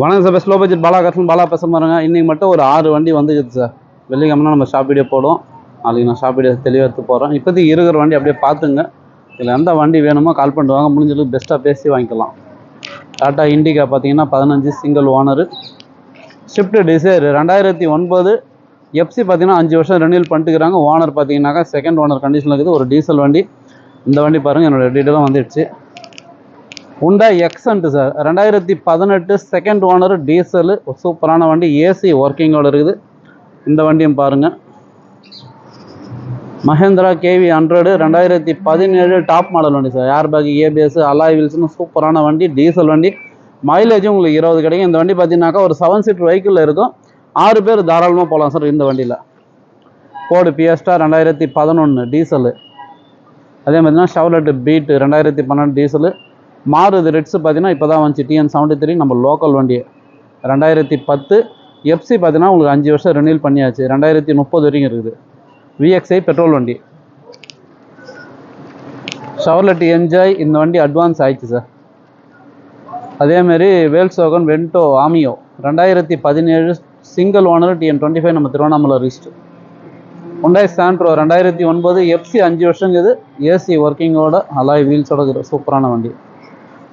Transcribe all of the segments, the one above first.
வணக்கம் sir slow budget Bala கட்டணும் பாலா பேச பாருங்க இன்னைக்கு மட்டும் ஒரு ஆறு வண்டி வந்துக்குது சார். வெள்ளிக்கிழமை நம்ம ஷாப் வீடியோ போடுவோம். நாளைக்கு நான் ஷாப் வீடியோ தெளிவாக எடுத்து போகிறேன் இப்போதைக்கு இருக்கிற வண்டி அப்படியே பார்த்துங்க. இதில் எந்த வண்டி வேணுமோ கால் பண்ணிட்டு வாங்க. முடிஞ்சளவுக்கு பெஸ்ட்டாக பேசி வாங்கிக்கலாம். டாட்டா இண்டிகா பார்த்தீங்கன்னா பதினஞ்சு சிங்கிள் ஓனரு ஷிஃப்ட் டிசைர் ரெண்டாயிரத்தி ஒன்பது. எஃப்சி பார்த்தீங்கன்னா அஞ்சு வருஷம் ரெனியூல் பண்ணிட்டுக்கிறாங்க ஓனர் பார்த்தீங்கன்னாக்கா செகண்ட் ஓனர் கண்டிஷனில் இருக்குது. ஒரு டீசல் வண்டி. இந்த வண்டி பாருங்கள் என்னோட டீட்டெயிலாக வந்துடுச்சு உண்டா எக்ஸன்ட் சார் ரெண்டாயிரத்தி பதினெட்டு செகண்ட் ஓனர் டீசலு சூப்பரான வண்டி ஏசி ஒர்க்கிங்கோட இருக்குது. இந்த வண்டியும் பாருங்கள் மஹேந்திரா கேவி ஹண்ட்ரடு ரெண்டாயிரத்தி பதினேழு டாப் மாடல் வண்டி sir air bag ABS alloy வீல்ஸ்னு சூப்பரான வண்டி டீசல் வண்டி. மைலேஜும் உங்களுக்கு இருபது கிடைக்கும். இந்த வண்டி பார்த்தீங்கன்னாக்கா ஒரு செவன் சீட் வெஹிக்கிளில் இருக்கும். ஆறு பேர் தாராளமாக போகலாம் சார் இந்த வண்டியில். ஃபோர்டு பிஎஸ்டா ரெண்டாயிரத்தி பதினொன்று டீசலு அதே மாதிரினா ஷவலட்டு பீட்டு ரெண்டாயிரத்தி பன்னெண்டு டீசலு மாறுது ரெட்ஸு பார்த்தீங்கன்னா இப்போ தான் வந்துச்சு டிஎன் செவன்ட்டி த்ரீ நம்ம லோக்கல் வண்டி. ரெண்டாயிரத்தி பத்து எஃப்சி பார்த்தீங்கன்னா உங்களுக்கு அஞ்சு வருஷம் ரெனியூல் பண்ணியாச்சு. ரெண்டாயிரத்தி முப்பது வரைக்கும் இருக்குது. விஎக்ஸ்ஐ பெட்ரோல் வண்டி. ஷவர்லெட் என்ஜாய் இந்த வண்டி அட்வான்ஸ் ஆயிடுச்சு சார் அதேமாரி வேல்சோகன் வென்டோ ஆமியோ ரெண்டாயிரத்தி பதினேழு single owner TN twenty five நம்ம திருவண்ணாமலை ரிஸ்ட் உண்டாய் சாண்ட்ரோ ரெண்டாயிரத்தி ஒன்பது எஃப்சி அஞ்சு வருஷங்குது ஏசி ஒர்க்கிங்கோட அலாய் வீல்ஸோட சூப்பரான வண்டி.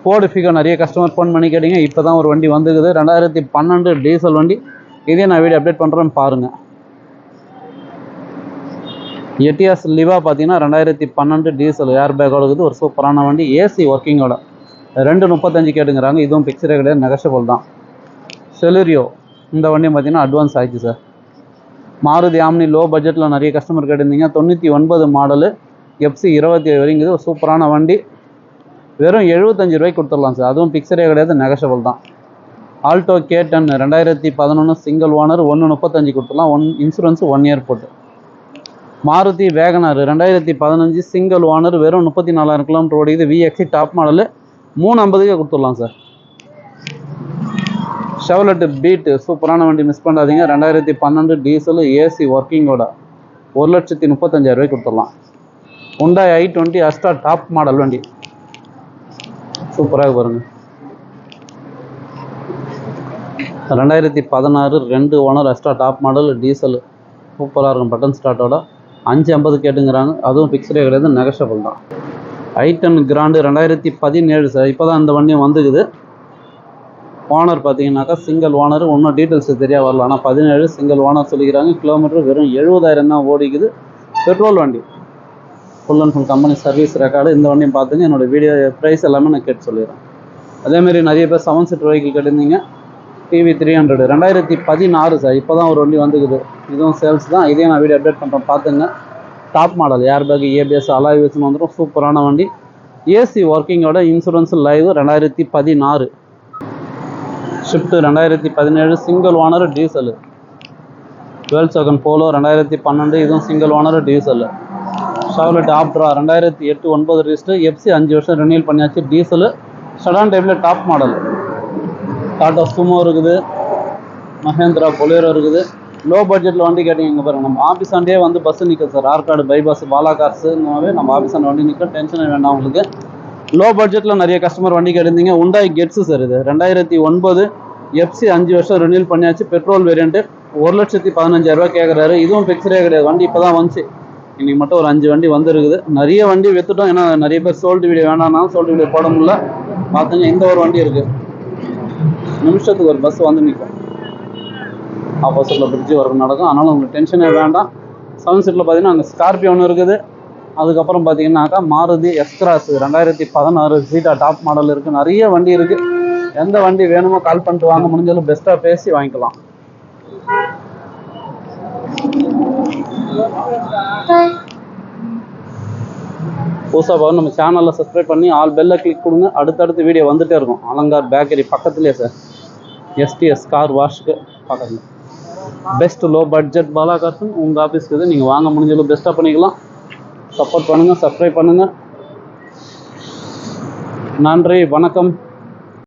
ஃபோர்டு ஃபிகோ நிறைய கஸ்டமர் ஃபோன் பண்ணி கேட்டீங்க. இப்போ தான் ஒரு வண்டி வந்துக்குது. ரெண்டாயிரத்தி பன்னெண்டு டீசல் வண்டி. இதே நான் வீடியோ அப்டேட் பண்ணுறேன் பாருங்கள் எட்டியாஸ் லிவா பார்த்தீங்கன்னா ரெண்டாயிரத்தி பன்னெண்டு டீசல் ஏர் பேக்கோட இருக்குது ஒரு சூப்பரான வண்டி. ஏசி ஒர்க்கிங்கோட ரெண்டு முப்பத்தஞ்சு கேட்டுங்கிறாங்க இதுவும் பிக்சரே கிடையாது. நெகஷபிள் தான். செலுரியோ இந்த வண்டியும் பார்த்தீங்கன்னா அட்வான்ஸ் ஆயிடுச்சு சார் மாருதி ஆம்னி லோ பட்ஜெட்டில் நிறைய கஸ்டமர் கேட்டிருந்தீங்க. தொண்ணூற்றி ஒன்பது மாடலு எஃப்சி இருபத்தி ஏழு வரைக்கும் ஒரு சூப்பரான வண்டி. வெறும் எழுபத்தஞ்சு ரூபாய்க்கு கொடுத்துடலாம் சார். அதுவும் பிக்சரே கிடையாது நெகஷபிள் தான். ஆல்டோ கே டென் ரெண்டாயிரத்தி பதினொன்று சிங்கிள் ஓனர் ஒன்று முப்பத்தஞ்சு கொடுத்துடலாம். ஒன் இன்சூரன்ஸ் ஒன் இயர் போட்டு. மாருதி வேகனார் ரெண்டாயிரத்தி பதினஞ்சு சிங்கிள் ஓனர் வெறும் முப்பத்தி நாலாயிரம் கிலோமீட்டர் ஓடிக்குது விஎக்ஸி டாப் மாடலு மூணு ஐம்பதுக்கே கொடுத்துடலாம் சார். ஷெவலெட் பீட்டு சூப்பரான வண்டி மிஸ் பண்ணாதீங்க. ரெண்டாயிரத்தி பன்னெண்டு டீசலு ஏசி ஒர்க்கிங்கோட ஒரு லட்சத்தி முப்பத்தஞ்சாயிரம் ரூபாய்க்கு கொடுத்துடலாம். Hyundai i twenty Asta top model வண்டி. சூப்பராக பாருங்க. ரெண்டாயிரத்தி பதினாறு ரெண்டு owner extra top model diesel சூப்பராக இருக்கும் பட்டன் ஸ்டார்ட்டோட அஞ்சு ஐம்பது கேட்டுங்கிறாங்க. அதுவும் பிக்சரே கிடையாது நெகஷபிள் தான். ஐ கிராண்டு ரெண்டாயிரத்தி பதினேழு சார் இப்போ தான் இந்த வண்டியும் வந்துக்குது. ஓனர் பார்த்தீங்கன்னாக்கா சிங்கிள் ஓனர் ஒன்றும் டீட்டெயில்ஸ் தெரியா வரல. ஆனால் பதினேழு சிங்கிள் ஓனர் சொல்லிக்கிறாங்க. கிலோமீட்டர் வெறும் எழுபதாயிரம் தான் ஓடிக்குது. பெட்ரோல் வண்டி. Full and full company service record இந்த வண்டியும் பார்த்துங்க. என்னோட வீடியோ ப்ரைஸ் எல்லாமே நான் கேட்டு சொல்லிடுறேன். அதேமாரி நிறைய பேர் செவன் சீட்டர் வெஹிக்கிள் கேட்டிருந்தீங்க. டிவி த்ரீ ஹண்ட்ரட் ரெண்டாயிரத்தி பதினாறு சார் இப்போ தான் ஒரு வண்டி வந்துக்குது. இதுவும் சேல்ஸ் தான். இதையும் நான் வீடியோ அப்டேட் பண்ணுறேன் பார்த்துங்க. Top model air bag ABS alloy வச்சுன்னு வந்துடும் சூப்பரான வண்டி. ஏசி ஒர்க்கிங்கோட இன்சூரன்ஸ் லைவ் ரெண்டாயிரத்தி பதினாறு. ஷிஃப்ட் ரெண்டாயிரத்தி பதினேழு. Single owner diesel dual second Polo ரெண்டாயிரத்தி பன்னெண்டு. இதுவும் single owner diesel Chevrolet Optra ரெண்டாயிரத்தி எட்டு ஒன்பது ரிஜிஸ்டர் எஃப்சி அஞ்சு வருஷம் ரினியூல் பண்ணியாச்சு. டீசலு ஷடான் டைப்பில் டாப் மாடல் டாட்டா சுமோ இருக்குது. மஹேந்திரா பொலேரோ இருக்குது. லோ பட்ஜெட்டில் வண்டி கேட்டீங்க பாருங்க. நம்ம ஆஃபீஸ் ஆண்டே வந்து பஸ்ஸு நிற்கும் சார். ஆற்காடு பைபாஸ் பாலா கார்ஸுனாவே நம்ம ஆஃபீஸ் ஆண்டு வண்டி நிற்கும் டென்ஷனே வேண்டாம் உங்களுக்கு. லோ பட்ஜெட்டில் நிறைய கஸ்டமர் வண்டி கேட்டிருந்தீங்க. உண்டாய் கெட்ஸு சார் இது. ரெண்டாயிரத்தி ஒன்பது எஃப்சி அஞ்சு வருஷம் ரினியூல் பண்ணியாச்சு. பெட்ரோல் வேரியண்ட்டு ஒரு லட்சத்தி பதினஞ்சாயிரரூபா கேட்குறாரு இதுவும் ஃபிக்ஸ்டே கிடையாது. வண்டி இப்போ தான் வந்துச்சு. இன்னைக்கு மட்டும் ஒரு அஞ்சு வண்டி வந்துருக்குது. நிறைய வண்டி வித்துட்டோம். ஏன்னா நிறைய பேர் சோல்டு வீடியோ வேணாம்னாலும் சோல்டு வீடியோ போட முடியல. பார்த்துங்க இந்த ஒரு வண்டி இருக்குது நிமிஷத்துக்கு ஒரு பஸ் வந்து நிற்கும் ஆப்போசிட்டில் பிரிட்ஜ் ஒர்க் நடக்கும். ஆனாலும் உங்களுக்கு டென்ஷனே வேண்டாம். செவன் சீட்டில் பார்த்தீங்கன்னா அங்கே ஸ்கார்பியோ ஒன்று இருக்குது. அதுக்கப்புறம் பார்த்தீங்கன்னாக்கா மாருதி எக்ஸ்கிராஸ் ரெண்டாயிரத்தி பதினாறு சீட்டா டாப் மாடல் இருக்குது நிறைய வண்டி இருக்குது எந்த வண்டி வேணுமோ கால் பண்ணிட்டு வாங்க. முடிஞ்சாலும் பெஸ்ட்டாக பேசி வாங்கிக்கலாம். புதுசாக பார்க்க நம்ம சேனலில் சப்ஸ்கிரைப் பண்ணி ஆல் பெல்லை கிளிக் கொடுங்க. அடுத்தடுத்து வீடியோ வந்துட்டே இருக்கும். அலங்கார் பேக்கரி பக்கத்துலேயே சார் எஸ்டிஎஸ் கார் வாஷ்க்கு பக்கத்தில். பெஸ்ட் லோ பட்ஜெட் பாலா கார்ஸும் உங்கள் ஆஃபீஸ்க்கு இது. நீங்கள் வாங்க முடிஞ்சளவு பெஸ்ட்டாக பண்ணிக்கலாம். சப்போர்ட் பண்ணுங்கள் சப்ஸ்கிரைப் பண்ணுங்கள் நன்றி வணக்கம்.